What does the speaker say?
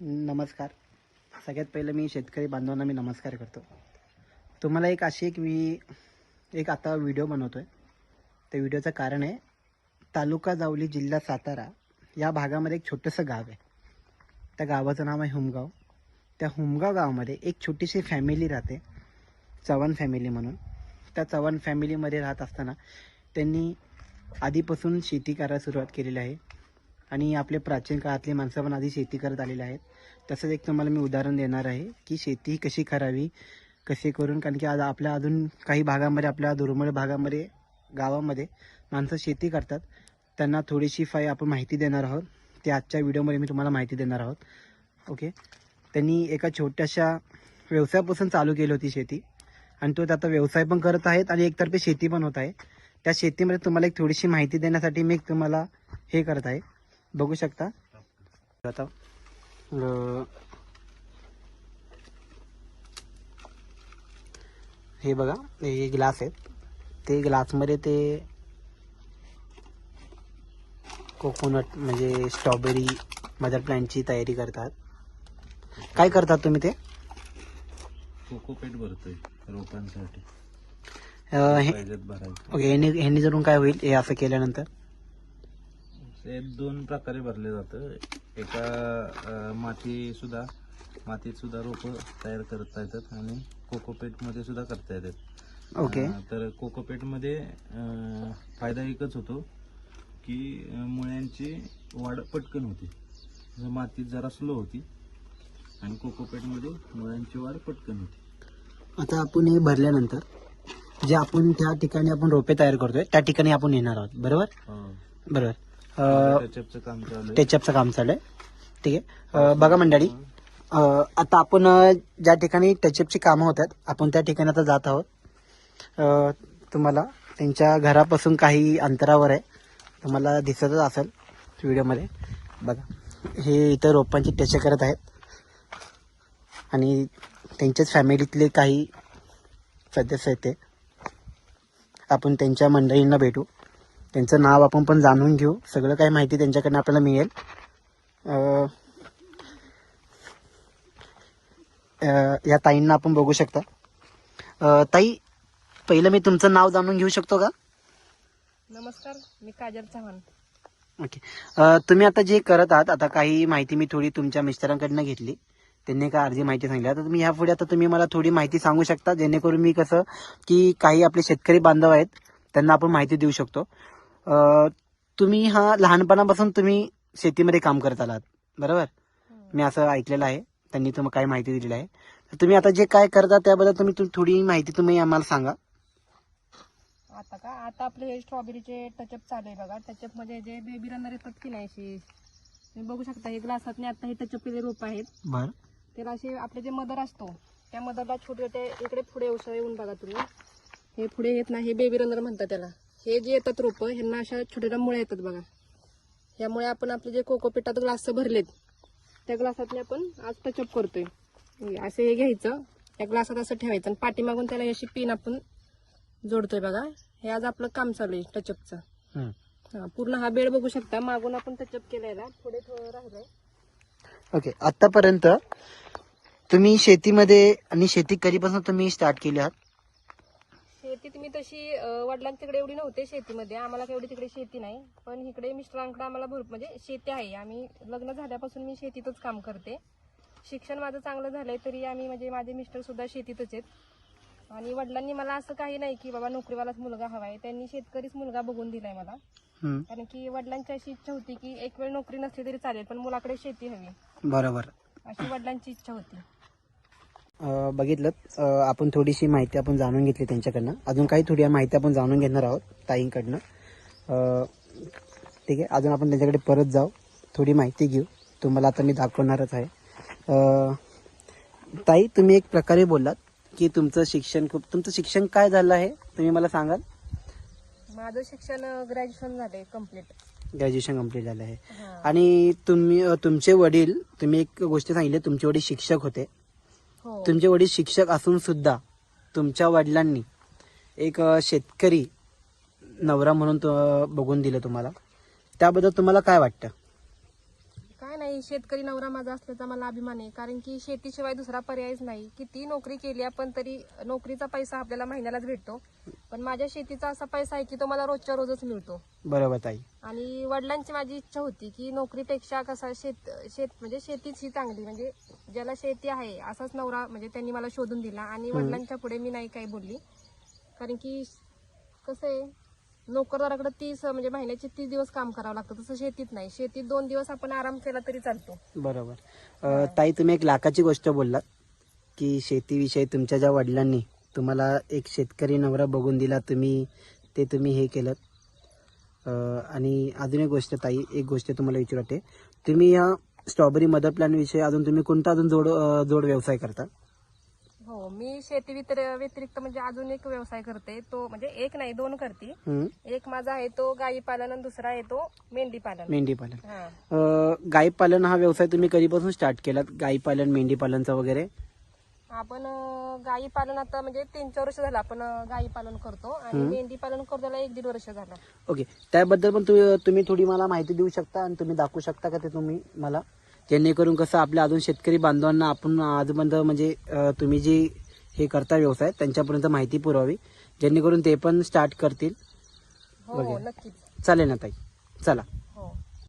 नमस्कार. सगळ्यात पहिलं मी शेतकरी बांधवांना मी नमस्कार करतो. तुम्हाला एक अशी एक मी एक आता व्हिडिओ बनवतो आहे त्या व्हिडिओचं कारण आहे तालुका जावली जिल्हा सातारा या भागामध्ये एक छोटंसं गाव आहे. त्या गावाचं नाव आहे हुमगाव. त्या हुमगाव गावामध्ये एक छोटीशी फॅमिली राहते चव्हाण फॅमिली म्हणून. त्या चव्हाण फॅमिलीमध्ये राहत असताना त्यांनी आधीपासून शेती करायला सुरुवात केलेली आहे. आणि आपले प्राचीन काळातली माणसं पण आधी शेती करत आलेली आहेत. तसंच एक तुम्हाला मी उदाहरण देणार आहे की शेती कशी करावी कशी करून कारण की आज आपल्या अजून काही भागामध्ये आपल्या दुर्मिळ भागामध्ये गावामध्ये माणसं शेती करतात. त्यांना थोडीशी फाय आपण माहिती देणार आहोत. ते आजच्या व्हिडिओमध्ये मी तुम्हाला माहिती देणार आहोत. ओके? त्यांनी एका छोट्याशा व्यवसायापासून चालू केली होती शेती. आणि तो आता व्यवसाय पण करत आहेत आणि एकतर्फे शेती पण होत आहे. त्या शेतीमध्ये तुम्हाला एक थोडीशी माहिती देण्यासाठी मी एक तुम्हाला हे करत आहे. बघू शकता. आता हे बघा हे ग्लास आहेत ते ग्लासमध्ये ते कोकोनट म्हणजे स्ट्रॉबेरी मदर प्लॅनची तयारी करतात. काय करतात तुम्ही ते? कोकोपेट भरतोय रोपांसाठी. ओके ह्यानी ह्यानी जरून काय होईल हे असं केल्यानंतर. हे दोन प्रकारे भरले जातं. एका अं, माती सुद्धा मातीत सुद्धा रोप तयार करता येतात आणि कोकोपेटमध्ये सुद्धा करता येतात. ओके. तर कोकोपेटमध्ये अं, फायदा एकच होतो की मुळ्यांची वाढ पटकन होती. मातीत जरा स्लो होती आणि कोकोपेटमध्ये मुळ्यांची वाढ पटकन होती. आता आपण हे भरल्यानंतर जे आपण त्या ठिकाणी आपण रोपे तयार करतोय त्या ठिकाणी आपण येणार आहोत. बरोबर? बरोबर. टचअपचं काम चालू आहे. टचअपचं काम चालू आहे. ठीक आहे. अं, बघा मंडळी अं, आता आपण अं, ज्या ठिकाणी टचअपची कामं होतात आपण त्या ठिकाणी आता जात आहोत. अं, तुम्हाला त्यांच्या घरापासून काही अंतरावर आहे. तुम्हाला दिसतच असेल व्हिडिओमध्ये. बघा हे इथं रोपांची टच करत आहेत. आणि त्यांच्याच फॅमिलीतले काही सदस्य आहेत ते. आपण त्यांच्या मंडळींना भेटू. त्यांचं नाव आपण पण जाणून घेऊ. सगळं काही माहिती त्यांच्याकडनं आपल्याला मिळेल. या ताईंना आपण बघू शकता. ताई पहिलं मी तुमचं नाव जाणून घेऊ शकतो का? नमस्कार मी काजल चव्हाण. ओके. तुम्ही आता जे करत आहात आता काही माहिती मी थोडी तुमच्या मिस्टरांकडनं घेतली. त्यांनी काय अर्धी माहिती सांगितली. आता तुम्ही ह्यापुढे आता तुम्ही मला थोडी माहिती सांगू शकता जेणेकरून मी कसं की काही आपले शेतकरी बांधव आहेत त्यांना आपण माहिती देऊ शकतो. तुम्ही हा लहानपणापासून तुम्ही शेतीमध्ये काम करत आलात बरोबर? मी असं ऐकलेलं आहे त्यांनी तुम्हाला काय माहिती दिलेली आहे. तर तुम्ही आता जे काय करता त्याबद्दल तुम्ही थोडी माहिती तुम्ही आम्हाला सांगा. आता का? आता आपले हे स्ट्रॉबेरीचे टचअप चालू आहे बघा. टचअपमध्ये जे बेबी रनर येतात की नाही अशी? तुम्ही बघू शकता हे ग्लासात आता हे टचअप केलेले रोप आहेत. बरं. त्याला असे आपले जे मदर असतो त्या मदरला छोटे छोटे इकडे पुढे येऊन बघा तुम्ही. हे पुढे येत नाही हे बेबी रनर म्हणतात त्याला. हे जे येतात रोप ह्यांना अशा छोट्या छोट्या मुळे येतात बघा. यामुळे आपण आपले जे कोकोपिटात ग्लास भरलेत त्या ग्लासातले आपण आज टचअप करतोय. असं हे घ्यायचं त्या ग्लासात असं ठेवायचं आणि पाठीमागून त्याला अशी पिन आपण जोडतोय बघा. हे आज आपलं काम चालू आहे टचअपचं हं. पूर्ण हा बेड बघू शकता. मागून आपण टचअप केलेला पुढे थोडं राहिलंय. ओके आतापर्यंत तुम्ही शेतीमध्ये आणि शेती कधीपासून तुम्ही स्टार्ट केली आहात? शेती तुम्ही तशी वडिलांच्याकडे एवढी नव्हते शेतीमध्ये. आम्हाला काही एवढी तिकडे शेती नाही. पण इकडे मिस्टरांकडे आम्हाला भरपूर म्हणजे शेती आहे. आम्ही लग्न झाल्यापासून मी शेतीतच काम करते. शिक्षण माझं चांगलं झालंय तरी आम्ही म्हणजे माझे मिस्टर सुद्धा शेतीतच आहेत. आणि वडिलांनी मला असं काही नाही की बाबा नोकरीवालाच मुलगा हवाय त्यांनी शेतकरीच मुलगा बघून दिलाय मला. कारण की वडिलांची अशी इच्छा होती की एक वेळ नोकरी नसली तरी चालेल पण मुलाकडे शेती हवी. बरोबर. अशी वडिलांची इच्छा होती. बघितलं. आपण थोडीशी माहिती आपण जाणून घेतली त्यांच्याकडनं. अजून काही थोडी माहिती आपण जाणून घेणार आहोत ताईंकडनं. ठीक आहे. अजून आपण त्यांच्याकडे परत जाऊ. थोडी माहिती घेऊ. तुम्हाला आता मी दाखवणारच आहे. ताई तुम्ही एक प्रकारे बोललात की तुमचं शिक्षण खूप तुमचं शिक्षण काय झालं आहे? तुम्ही मला सांगाल? माझं शिक्षण ग्रॅज्युएशन झालंय कंप्लीट ग्रॅज्युएशन कंप्लीट झालं आहे. आणि तुम्ही तुमचे वडील तुम्ही एक गोष्ट सांगितली तुमचे वडील शिक्षक होते. तुमचे वडील शिक्षक असून सुद्धा तुमच्या वडिलांनी एक शेतकरी नवरा म्हणून बघून दिलं तुम्हाला. त्याबद्दल तुम्हाला काय वाटतं? नाही शेतकरी नवरा माझा असल्याचा मला अभिमान आहे. कारण की शेतीशिवाय दुसरा पर्यायच नाही. किती नोकरी केली आपण तरी नोकरीचा पैसा आपल्याला महिन्यालाच भेटतो. पण माझ्या शेतीचा असा पैसा आहे की तो मला रोजच्या रोजच मिळतो. बरोबर ताई. आणि वडिलांची माझी इच्छा होती की नोकरीपेक्षा कसा शेत शेत म्हणजे शेतीच ही चांगली. म्हणजे ज्याला शेती आहे असाच नवरा म्हणजे त्यांनी मला शोधून दिला. आणि वडिलांच्या पुढे मी नाही काही बोलली. कारण की कसं आहे नोकरदाराकडे तीस म्हणजे महिन्याचे तीस दिवस काम करावं लागतं. तसं शेतीत नाही. शेतीत दोन दिवस आपण आराम केला तरी चालतो. बरोबर. ताई तुम्ही एक लाखाची गोष्ट बोललात की शेतीविषयी तुमच्या ज्या वडिलांनी तुम्हाला एक शेतकरी नवरा बघून दिला तुम्ही ते तुम्ही हे केलं आणि अजून एक गोष्ट ताई एक गोष्ट तुम्हाला विचारते तुम्ही या स्ट्रॉबेरी मदर प्लॅन विषयी अजून तुम्ही कोणता अजून जोड जोड व्यवसाय करता? हो मी शेती व्यतिर- व्यतिरिक्त म्हणजे अजून एक व्यवसाय करते. तो म्हणजे एक नाही दोन करते. एक माझा आहे तो गाई पालन आणि दुसरा आहे तो मेंढी पालन मेंढी पालन हा. अ, गाई पालन हा व्यवसाय तुम्ही कधीपासून स्टार्ट केलात? गाई पालन मेंढी पालनचा वगैरे? आपण अं, गाई पालन आता म्हणजे तीन चार वर्ष झालं आपण अं, गाई पालन करतो. आणि मेंढी पालन करतो त्याला एक दीड वर्ष झालं. ओके. त्याबद्दल पण तु- तुम्ही थोडी मला माहिती देऊ शकता आणि तुम्ही दाखवू शकता का ते तुम्ही मला? जेणेकरून कसं आपल्या अजून शेतकरी बांधवांना आपण आजपर्यंत म्हणजे तुम्ही जे हे करता व्यवसाय त्यांच्यापर्यंत माहिती पुरवावी. जेणेकरून ते पण स्टार्ट करतील. हो हो नक्कीच. चालेल ना ताई. चला.